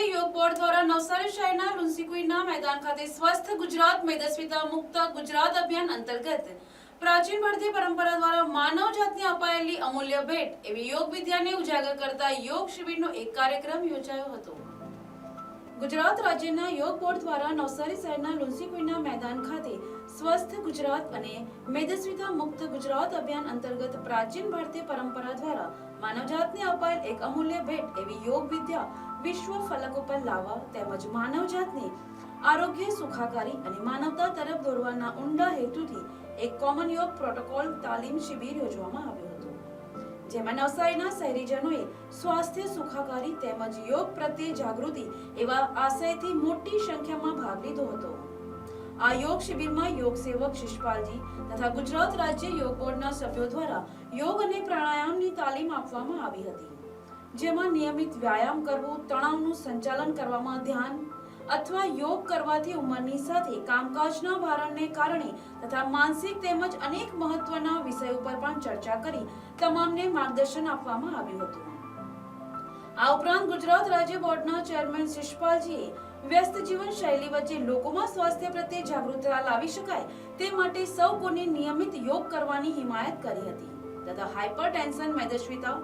રાજ્ય યોગ બોર્ડ દ્વારા નવસારી શહેરના લુન્સીકુઈના મેદાન ખાતે સ્વસ્થ ગુજરાત મેદસ્વીતા મુક્ત ગુજરાત અભિયાન અંતર્ગત પ્રાચીન ભારતીય પરંપરા દ્વારા માનવ જાતને અપાયેલી અમૂલ્ય ભેટ એવી યોગ વિદ્યાને ઉજાગર કરતા યોગ શિબિરનો એક કાર્યક્રમ યોજાયો હતો. ગુજરાત રાજ્યના યોગ બોર્ડ દ્વારા નવસારી શહેરના લુન્સીકુઈના મેદાન ખાતે સ્વસ્થ ગુજરાત અને મેદસ્વીતા મુક્ત ગુજરાત અભિયાન અંતર્ગત પ્રાચીન ભારતીય પરંપરા દ્વારા માનવજાતને અપાયેલ એક અમૂલ્ય ભેટ એવી યોગ વિદ્યા વિશ્વ ફલક ઉપર લાવવા તેમજ માનવજાતને આરોગ્ય સુખાકારી અને માનવતા તરફ દોરવાના ઊંડા હેતુથી એક કોમન યોગ પ્રોટોકોલ તાલીમ શિબિર યોજવામાં આવ્યો હતો. જેમાં નવસારીના શહેરીજનોએ સ્વાસ્થ્ય સુખાકારી તેમજ યોગ પ્રત્યે જાગૃતિ એવા આશયથી મોટી સંખ્યામાં ભાગ લીધો હતો. આ યોગ શિબિરમાં યોગ સેવક શિષપાલજી તથા ગુજરાત રાજ્ય યોગ બોર્ડના સભ્યો દ્વારા યોગ અને પ્રાણાયામની તાલીમ આપવામાં આવી હતી. જેમાં નિયમિત વ્યાયામ કરવો, તણાવનું સંચાલન કરવામાં ધ્યાન અથવા યોગ કરવાથી ઉંમરની સાથે કામકાજના ભારણને કારણે તથા માનસિક તેમજ અનેક મહત્વના વિષય ઉપર પણ ચર્ચા કરી તમામને માર્ગદર્શન આપવામાં આવ્યું હતું. આ ઉપરાંત ગુજરાત રાજ્ય બોર્ડના ચેરમેન શિષપાલજીએ વ્યસ્ત જીવન શૈલી વચ્ચે લોકોમાં સ્વાસ્થ્ય પ્રત્યે જાગૃતતા લાવી શકાય તે માટે સૌ કોને નિયમિત યોગ કરવાની હિમાયત કરી હતી. તથા હાઇપરટેન્શન મેદસ્વીતા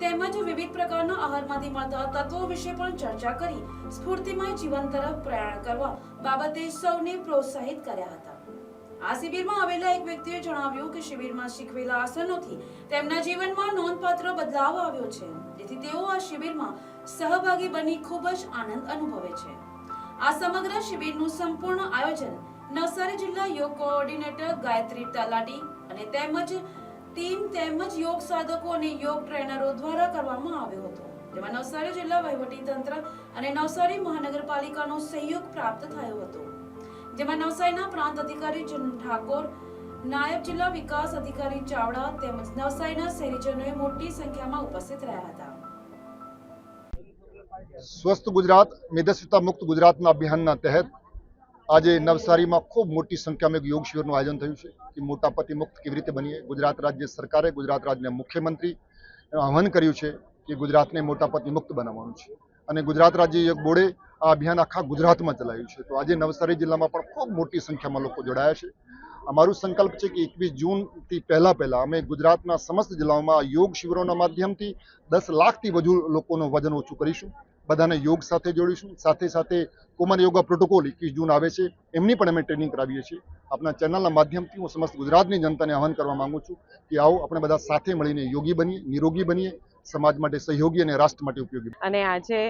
તેમજ વિવિધ પ્રકારના આહારમાંથી મળતા તત્વો વિશે પણ ચર્ચા કરી સ્ફૂર્તિમય જીવન તરફ પ્રયાણ કરવા બાબતે સૌને પ્રોત્સાહિત કર્યા હતા. આ શિબિરમાં આવેલા એક વ્યક્તિએ જણાવ્યું કે શિબિરમાં શીખવેલા આસનોથી તેમના જીવનમાં નોંધપાત્ર બદલાવ આવ્યો છે. જેથી તેઓ આ શિબિરમાં સહભાગી બની ખૂબ જ આનંદ અનુભવે છે. આ સમગ્ર શિબિરનું સંપૂર્ણ આયોજન નવસારી જિલ્લા યોગ કોઓર્ડિનેટર ગાયત્રી તલાટી અને તેમજ ટીમ તેમજ યોગ સાધકો અને યોગ ટ્રેનરો દ્વારા કરવામાં આવ્યો હતો. જેમાં નવસારી જિલ્લા વહીવટી તંત્ર અને નવસારી મહાનગરપાલિકાનો સહયોગ પ્રાપ્ત થયો હતો. જેમાં નવસારીના પ્રાંત અધિકારી ઠાકોર, નાયબ જિલ્લા વિકાસ અધિકારી ચાવડા તેમજ નવસારીના શહેરીજનોએ મોટી સંખ્યામાં ઉપસ્થિત રહ્યા હતા. સ્વસ્થ ગુજરાત, મેદસ્વીતા મુક્ત ગુજરાતના અભિયાનના તહેત આજે નવસારીમાં ખૂબ મોટી સંખ્યામાં યોગ શિબિરનું આયોજન થયું છે કે મોટાપતિ મુક્ત કેવી રીતે બનીએ? ગુજરાત રાજ્ય સરકારે ગુજરાત રાજ્યના મુખ્યમંત્રી આહ્વાન કર્યું છે કે ગુજરાતને મોટાપતિ મુક્ત બનાવવાનું છે. અને ગુજરાત રાજ્ય યોગ બોર્ડે આ અભિયાન આખા ગુજરાતમાં ચલાવ્યું છે. તો આજે નવસારી જિલ્લામાં પણ ખૂબ મોટી સંખ્યામાં લોકો જોડાયા છે. અમારું સંકલ્પ છે કે એકવીસ જૂનથી પહેલા પહેલા અમે ગુજરાતના સમસ્ત જિલ્લાઓમાં યોગ શિબિરોના માધ્યમથી દસ લાખથી વધુ લોકોનું વજન ઓછું કરીશું. બધાને યોગ સાથે જોડીશું. સાથે સાથે કોમન યોગા પ્રોટોકોલ એકવીસ જૂન આવે છે. એમની પણ અમે ટ્રેનિંગ કરાવીએ છીએ. આપણા ચેનલના માધ્યમથી હું સમસ્ત ગુજરાતની જનતાને આહવાન કરવા માગું છું કે આવો આપણે બધા સાથે મળીને યોગી બનીએ, નિરોગી બનીએ, સમાજ માટે સહયોગી અને રાષ્ટ્ર માટે ઉપયોગી અને આજે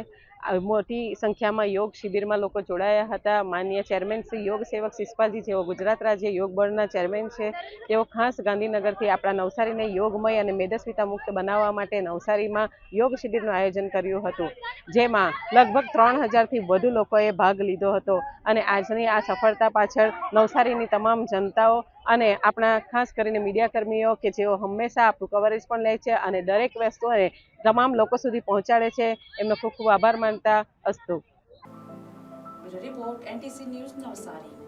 મોટી સંખ્યામાં યોગ શિબિરમાં લોકો જોડાયા હતા. માન્ય ચેરમેન શ્રી યોગ સેવક શિષપાલજી, જેઓ ગુજરાત રાજ્ય યોગ બોર્ડના ચેરમેન છે, તેઓ ખાસ ગાંધીનગરથી આપણા નવસારીને યોગમય અને મેદસ્વીતા મુક્ત બનાવવા માટે નવસારીમાં યોગ શિબિરનું આયોજન કર્યું હતું, જેમાં લગભગ ત્રણ હજારથી વધુ લોકોએ ભાગ લીધો હતો. અને આજની આ સફળતા પાછળ નવસારીની તમામ જનતાઓ અને આપણા ખાસ કરીને મીડિયાકર્મીઓ કે જેઓ હંમેશા આપણું કવરેજ પણ લે છે અને દરેક વસ્તુને તમામ લોકો સુધી પહોંચાડે છે, એમનો ખૂબ ખૂબ આભાર માનતા અસ્તુ. Report NTC news Navsari.